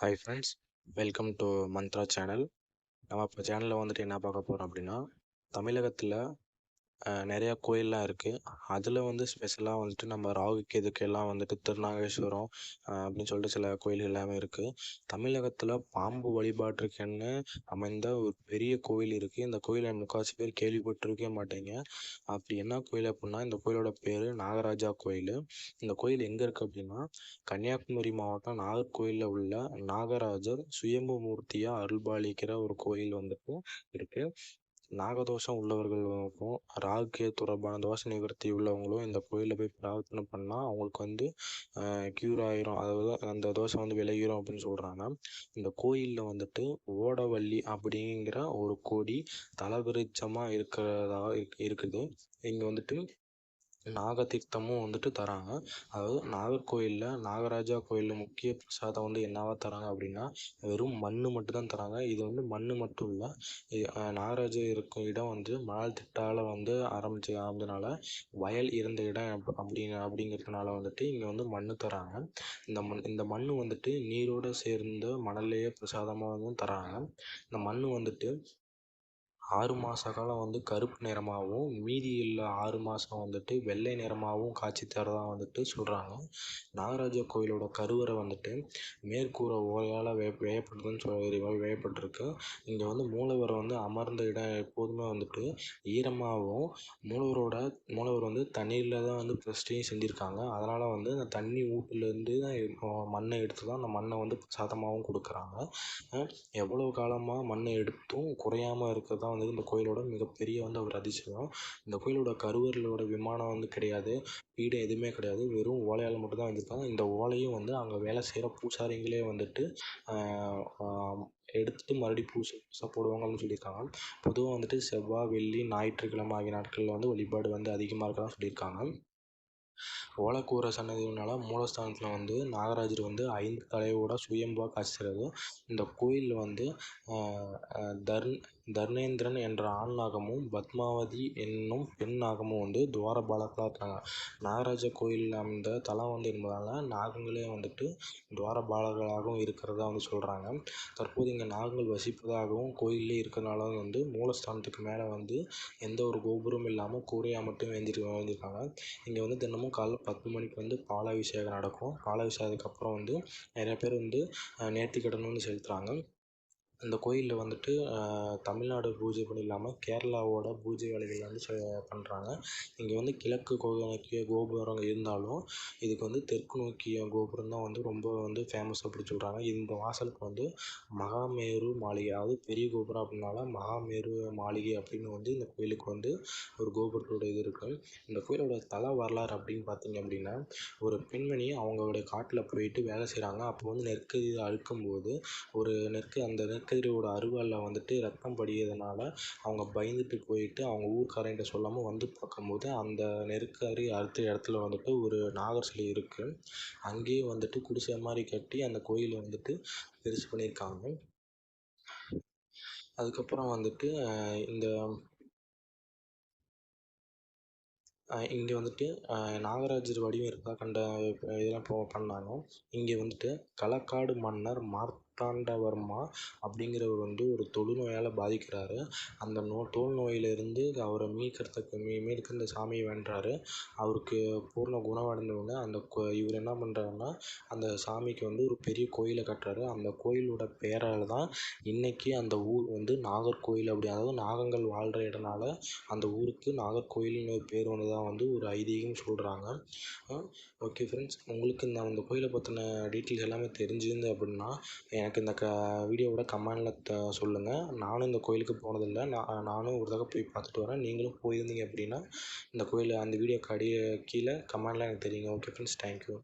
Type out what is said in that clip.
Hi friends welcome to Mantra channel நம்ம இப்போ சேனலில் வந்துட்டு என்ன பார்க்க போகிறோம் அப்படின்னா தமிழகத்தில் நிறையா கோயிலெலாம் இருக்குது அதில் வந்து ஸ்பெஷலாக வந்துட்டு நம்ம ராகு கேதுக்கெல்லாம் வந்துட்டு திருநாகேஸ்வரம் அப்படின்னு சொல்லிட்டு சில கோயில்கள் எல்லாமே இருக்குது தமிழகத்தில் பாம்பு வழிபாட்டிற்கென்னு அமைந்த ஒரு பெரிய கோயில் இருக்குது இந்த கோயிலை முக்கால்வாசி பேர் கேள்விப்பட்டிருக்கவே மாட்டீங்க. அப்படி என்ன கோயில் அப்படின்னா இந்த கோயிலோட பேர் நாகராஜா கோயில். இந்த கோயில் எங்கே இருக்குது அப்படின்னா கன்னியாகுமரி மாவட்டம் நாகர்கோயிலில் உள்ள நாகராஜர் சுயம்பு மூர்த்தியாக அருள்பாலிக்கிற ஒரு கோயில் வந்துட்டு இருக்குது நாகதோஷம் உள்ளவர்களுக்கும் ராகு தொடர்பான தோஷ நிவர்த்தி உள்ளவங்களும் இந்த கோயிலில் போய் பிரார்த்தனை பண்ணால் அவங்களுக்கு வந்து க்யூர் ஆயிரும். அதாவது அந்த தோஷம் வந்து விலகிரும் அப்படின்னு சொல்கிறாங்க இந்த கோயிலில் வந்துட்டு ஓடவள்ளி அப்படிங்கிற ஒரு கொடி தலவிருட்சமாக இருக்கிறதா இருக்குது. இங்கே வந்துட்டு நாகதீர்த்தமும் வந்துட்டு தராங்க. அதாவது நாகர்கோயிலில் நாகராஜா கோயிலில் முக்கிய பிரசாதம் வந்து என்னவா தராங்க அப்படின்னா வெறும் மண் மட்டும் தான் தராங்க. இது வந்து மண் மட்டும் இல்லை நாகராஜா இருக்கும் இடம் வந்து மணல் திட்டால் வந்து ஆரம்பிச்சு ஆரம்பிச்சதுனால வயல் இருந்த இடம் அப்படின்னு அப்படிங்கிறதுனால வந்துட்டு இங்கே வந்து மண் தராங்க. இந்த மண் இந்த மண் வந்துட்டு நீரோடு சேர்ந்த மணல்லையே பிரசாதமாக வந்து தராங்க. இந்த மண் வந்துட்டு ஆறு மாத காலம் வந்து கருப்பு நிறமாகவும் மீதி உள்ள ஆறு மாதம் வந்துட்டு வெள்ளை நிறமாகவும் காட்சி தரதா வந்துட்டு சொல்கிறாங்க நாகராஜா கோயிலோட கருவறை வந்துட்டு மேற்கூரை ஓலையால் வே வேயப்பட்டதுன்னு சொல்லி வேயப்பட்டிருக்கு. இங்கே வந்து மூலவர் வந்து அமர்ந்த இடம் எப்போதுமே வந்துட்டு ஈரமாகவும் மூலவரோட மூலவர் வந்து தண்ணீரில் தான் வந்து பிரஸ்டையும் செஞ்சுருக்காங்க. அதனால் வந்து அந்த தண்ணி ஊட்டிலேருந்து தான் மண்ணை எடுத்து தான் அந்த மண்ணை வந்து சாதமாகவும் கொடுக்குறாங்க. எவ்வளோ காலமாக மண்ணை எடுத்தும் குறையாமல் இருக்கிறது தான் வந்து இந்த கோயிலோட மிகப்பெரிய வந்து ஒரு அதிசயம் இந்த கோயிலோட கருவறையோட விமானம் வந்து கிடையாது. வீடு எதுவுமே கிடையாது. வெறும் ஓலையால் மட்டும்தான் வந்திருக்காங்க வச்சுருக்காங்க. இந்த ஓலையும் வந்து அங்கே வேலை செய்கிற பூசாரிங்களே வந்துட்டு எடுத்துட்டு மறுபடியும் பூசை பூசா போடுவாங்கன்னு சொல்லியிருக்காங்க. பொதுவாக வந்துட்டு செவ்வாய் வெள்ளி ஞாயிற்றுக்கிழமை ஆகிய நாட்களில் வந்து வழிபாடு வந்து அதிகமாக இருக்கிறதா சொல்லியிருக்காங்க. ஓலக்கூரை சன்னதினால மூலஸ்தானத்தில் வந்து நாகராஜர் வந்து ஐந்து தலையோட சுயம்பா காட்சி இந்த கோயிலில் வந்து தர்ன் தர்ணேந்திரன் என்ற ஆண் நாகமும் பத்மாவதி என்னும் பெண் நாகமும் வந்து துவாரபாலகர்களாக இருக்காங்க. நாகராஜ கோயில் அந்த தலம் வந்து என்பதால் நாகங்களே வந்துட்டு துவாரபாலகர்களாகவும் இருக்கிறதா வந்து சொல்கிறாங்க தற்போது இங்கே நாகங்கள் வசிப்பதாகவும் கோயிலே இருக்கிறனால வந்து மூலஸ்தானத்துக்கு மேலே வந்து எந்த ஒரு கோபுரமும் இல்லாமல் கூரையாக மட்டும் வேஞ்சிட்டு வேந்திருக்காங்க இங்கே வந்து தினமும் காலைல பத்து மணிக்கு வந்து பாலாபிஷேகம் நடக்கும். பாலாபிஷேகத்துக்கு அப்புறம் வந்து நிறைய பேர் வந்து நேர்த்திக்கடன் வந்து செலுத்துகிறாங்க இந்த கோயிலில் வந்துட்டு தமிழ்நாடு பூஜை மட்டும் இல்லாமல் கேரளாவோட பூஜை வேலைகள் வந்து பண்ணுறாங்க இங்கே வந்து கிழக்கு நோக்கிய கோபுரம் இருந்தாலும் இதுக்கு வந்து தெற்கு நோக்கிய கோபுரம் தான் வந்து ரொம்ப வந்து ஃபேமஸ் அப்படி சொல்கிறாங்க இந்த வாசலுக்கு வந்து மகாமேரு மாளிகை அதாவது பெரிய கோபுரம் அப்படின்னால மகாமேரு மாளிகை அப்படின்னு வந்து இந்த கோயிலுக்கு வந்து ஒரு கோபுரத்தோட இது இருக்குது இந்த கோயிலோட தல வரலாறு அப்படின்னு பார்த்தீங்க அப்படின்னா ஒரு பெண்மணி அவங்களுடைய காட்டில் போயிட்டு வேலை செய்கிறாங்க அப்போ வந்து நெற்கதிர் அறுக்கும்போது ஒரு நெற்கு அந்த நெற்கு நெற்கதிரோட அருவாளில் வந்துட்டு ரத்தம் படிகிறதுனால அவங்க பயந்துட்டு போயிட்டு அவங்க ஊர்க்காரங்கிட்ட சொல்லாமல் வந்து பார்க்கும்போது அந்த நெருக்கடி அடுத்த இடத்துல வந்துட்டு ஒரு நாகர் சிலை இருக்குது அங்கேயே வந்துட்டு குடிசை மாதிரி கட்டி அந்த கோயிலை வந்துட்டு பெருசு பண்ணியிருக்காங்க. அதுக்கப்புறம் வந்துட்டு இந்த இங்கே வந்துட்டு நாகராஜர் வடிவம் இருக்கா? கண்ட இதெல்லாம் இப்போ பண்ணாங்க. இங்கே வந்துட்டு களக்காடு மன்னர் மார்க் மார்த்தாண்டவர்மா அப்படிங்கிறவர் வந்து ஒரு தொழுநோயால் பாதிக்கிறாரு. அந்த நோ தோல் நோயிலிருந்து அவரை மீட்கிறதுக்கு மீ மீட்க இந்த சாமியை வேண்டுறாரு. அவருக்கு பூர்ண குணமடைந்தவுடனே அந்த கோ இவர் என்ன பண்ணுறாருன்னா அந்த சாமிக்கு வந்து ஒரு பெரிய கோயிலை கட்டுறாரு. அந்த கோயிலோட பெயரால் தான் இன்றைக்கி அந்த ஊர் வந்து நாகர்கோயில் அப்படி அதாவது நாகங்கள் வாழ்கிற இடனால அந்த ஊருக்கு நாகர்கோயில்னு ஒரு பேர் தான் வந்து ஒரு ஐதீகம் சொல்கிறாங்க ஓகே ஃப்ரெண்ட்ஸ் உங்களுக்கு இந்த அந்த கோயிலை பற்றின டீட்டெயில்ஸ் எல்லாமே தெரிஞ்சிருந்து அப்படின்னா எனக்கு இந்த க வீடியோவோட கமெண்டில் த சொல்லுங்கள் நானும் இந்த கோயிலுக்கு போனதில்லை. நான் நானும் ஒரு தடவை போய் பார்த்துட்டு வரேன். நீங்களும் போயிருந்தீங்க அப்படின்னா இந்த கோயில் அந்த வீடியோ அடியே கீழே கமெண்டில் எனக்கு தெரியுங்க. Okay friends thank you